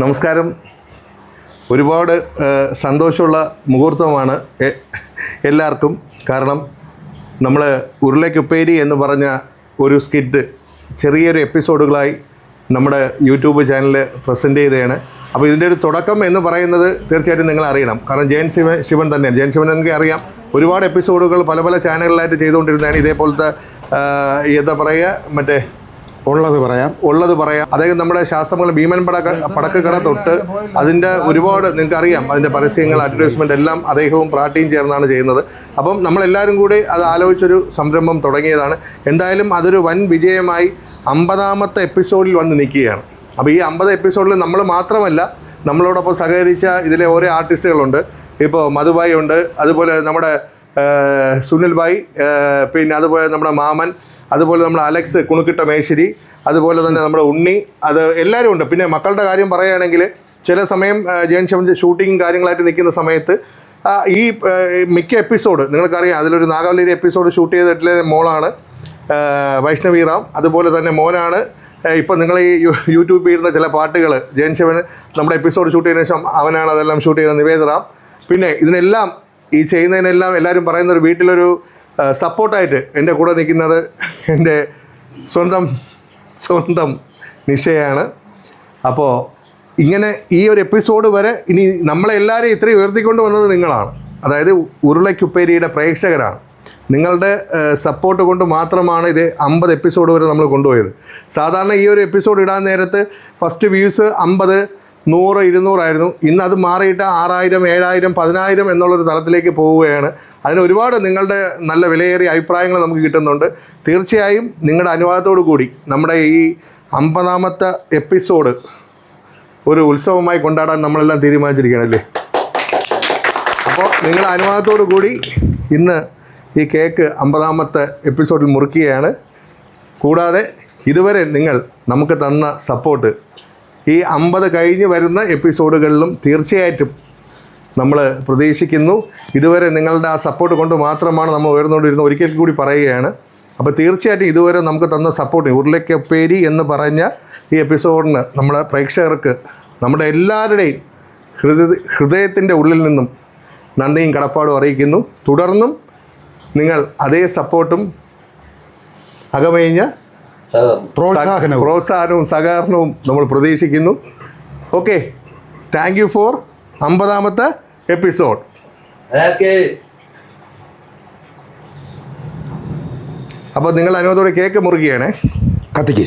നമസ്കാരം. ഒരുപാട് സന്തോഷമുള്ള മുഹൂർത്തമാണ് എല്ലാവർക്കും. കാരണം നമ്മൾ ഉരുളക്കുപ്പേരി എന്ന് പറഞ്ഞ ഒരു സ്കിറ്റ് ചെറിയൊരു എപ്പിസോഡുകളായി നമ്മുടെ യൂട്യൂബ് ചാനലിൽ പ്രസന്റ് ചെയ്തതാണ്. അപ്പോൾ ഇതിന്റെ ഒരു തുടക്കം എന്ന് പറയുന്നത് തീർച്ചയായിട്ടും നിങ്ങൾ അറിയണം. കാരണം ജയൻ ശിവൻ ശിവൻ തന്നെയാണ്. ജയൻ ശിവൻ നിങ്ങൾക്ക് അറിയാം. ഒരുപാട് എപ്പിസോഡുകൾ പല പല ചാനലുകളായിട്ട് ചെയ്തുകൊണ്ടിരുന്നതാണ്. ഇതേപോലത്തെ എന്താ പറയുക മറ്റേ ഉള്ളത് പറയാം ഉള്ളത് പറയാം. അദ്ദേഹം നമ്മുടെ ശാസ്ത്രങ്ങൾ ഭീമൻ പടക്ക പടക്കക്കട തൊട്ട് അതിന്റെ ഒരുപാട് നിങ്ങൾക്ക് അറിയാം അതിന്റെ പരസ്യങ്ങൾ അഡ്വർടൈസ്മെന്റ് എല്ലാം അദ്ദേഹവും പ്രാട്ടിയും ചേർന്നാണ് ചെയ്യുന്നത്. അപ്പം നമ്മളെല്ലാവരും കൂടി അത് ആലോചിച്ചൊരു സംരംഭം തുടങ്ങിയതാണ്. എന്തായാലും അതൊരു വൻ വിജയമായി അമ്പതാമത്തെ എപ്പിസോഡിൽ വന്ന് നിൽക്കുകയാണ്. അപ്പോൾ ഈ അമ്പത് എപ്പിസോഡിൽ നമ്മൾ മാത്രമല്ല നമ്മളോടൊപ്പം സഹകരിച്ച ഇതിലെ ഓരോ ആർട്ടിസ്റ്റുകളുണ്ട്. ഇപ്പോൾ മധുബായി ഉണ്ട് അതുപോലെ നമ്മുടെ സുനിൽ ഭായ് പിന്നെ അതുപോലെ നമ്മുടെ മാമൻ അതുപോലെ നമ്മൾ അലക്സ് കുണുക്കിട്ട മേശ്ശേരി അതുപോലെ തന്നെ നമ്മുടെ ഉണ്ണി അത് എല്ലാവരും ഉണ്ട്. പിന്നെ മക്കളുടെ കാര്യം പറയുകയാണെങ്കിൽ ചില സമയം ജയൻ ശവൻ ഷൂട്ടിങ്ങും കാര്യങ്ങളായിട്ട് നിൽക്കുന്ന സമയത്ത് ഈ മിക്ക എപ്പിസോഡ് നിങ്ങൾക്കറിയാം അതിലൊരു നാഗാവലിയുടെ എപ്പിസോഡ് ഷൂട്ട് ചെയ്തിട്ടുള്ള മോളാണ് വൈഷ്ണവി റാം. അതുപോലെ തന്നെ മോനാണ് ഇപ്പം നിങ്ങൾ ഈ യൂട്യൂബിൽ ഇരുന്ന ചില പാട്ടുകൾ ജയൻ ശിവൻ നമ്മുടെ എപ്പിസോഡ് ഷൂട്ട് ചെയ്തതിനു ശേഷം അവനാണ് അതെല്ലാം ഷൂട്ട് ചെയ്ത നിവേദ റാം. പിന്നെ ഇതിനെല്ലാം ഈ ചെയ്യുന്നതിനെല്ലാം എല്ലാവരും പറയുന്നൊരു വീട്ടിലൊരു സപ്പോർട്ടായിട്ട് എന്റെ കൂടെ നിൽക്കുന്നത് എന്റെ സ്വന്തം സ്വന്തം നിഷയാണ്. അപ്പോൾ ഇങ്ങനെ ഈ ഒരു എപ്പിസോഡ് വരെ ഇനി നമ്മളെല്ലാവരെയും ഇത്രയും ഉയർത്തിക്കൊണ്ട് വന്നത് നിങ്ങളാണ്. അതായത് ഉരുളക്കുപ്പേരിയുടെ പ്രേക്ഷകരാണ്. നിങ്ങളുടെ സപ്പോർട്ട് കൊണ്ട് മാത്രമാണ് ഇത് അമ്പത് എപ്പിസോഡ് വരെ നമ്മൾ കൊണ്ടുപോയത്. സാധാരണ ഈ ഒരു എപ്പിസോഡ് ഇടാൻ നേരത്ത് ഫസ്റ്റ് വ്യൂസ് അമ്പത് നൂറ് ഇരുന്നൂറായിരുന്നു. ഇന്ന് അത് മാറിയിട്ട് ആറായിരം ഏഴായിരം പതിനായിരം എന്നുള്ളൊരു തലത്തിലേക്ക് പോവുകയാണ്. അതിന് ഒരുപാട് നിങ്ങളുടെ നല്ല വിലയേറിയ അഭിപ്രായങ്ങൾ നമുക്ക് കിട്ടുന്നുണ്ട്. തീർച്ചയായും നിങ്ങളുടെ അനുവാദത്തോടു കൂടി നമ്മുടെ ഈ അമ്പതാമത്തെ എപ്പിസോഡ് ഒരു ഉത്സവമായി കൊണ്ടാടാൻ നമ്മളെല്ലാം തീരുമാനിച്ചിരിക്കുകയാണല്ലേ? അപ്പോൾ നിങ്ങളുടെ അനുവാദത്തോടു കൂടി ഇന്ന് ഈ കേക്ക് അമ്പതാമത്തെ എപ്പിസോഡിൽ മുറിക്കുകയാണ്. കൂടാതെ ഇതുവരെ നിങ്ങൾ നമുക്ക് തന്ന സപ്പോർട്ട് ഈ അമ്പത് കഴിഞ്ഞ് വരുന്ന എപ്പിസോഡുകളിലും തീർച്ചയായിട്ടും നമ്മൾ പ്രതീക്ഷിക്കുന്നു. ഇതുവരെ നിങ്ങളുടെ ആ സപ്പോർട്ട് കൊണ്ട് മാത്രമാണ് നമ്മൾ ഉയർന്നുകൊണ്ടിരുന്നത്. ഒരിക്കൽ കൂടി പറയുകയാണ്. അപ്പോൾ തീർച്ചയായിട്ടും ഇതുവരെ നമുക്ക് തന്ന സപ്പോർട്ട് ഉരുളക്കപ്പേരി എന്ന് പറഞ്ഞ ഈ എപ്പിസോഡിന് നമ്മുടെ പ്രേക്ഷകർക്ക് നമ്മുടെ എല്ലാവരുടെയും ഹൃദയ ഹൃദയത്തിന്റെ ഉള്ളിൽ നിന്നും നന്ദിയും കടപ്പാടും അറിയിക്കുന്നു. തുടർന്നും നിങ്ങൾ അതേ സപ്പോർട്ടും അകമഴിഞ്ഞ പ്രോത്സാഹനവും. പ്രോത്സാഹനവും സഹകരണവും നമ്മൾ പ്രതീക്ഷിക്കുന്നു. ഓക്കെ താങ്ക് യു ഫോർ അമ്പതാമത്തെ എപ്പിസോഡ് അപ്പൊ അപ്പോൾ നിങ്ങൾ അനുഭവത്തോടെ കേക്ക് മുറുകയാണേ കത്തിക്ക്.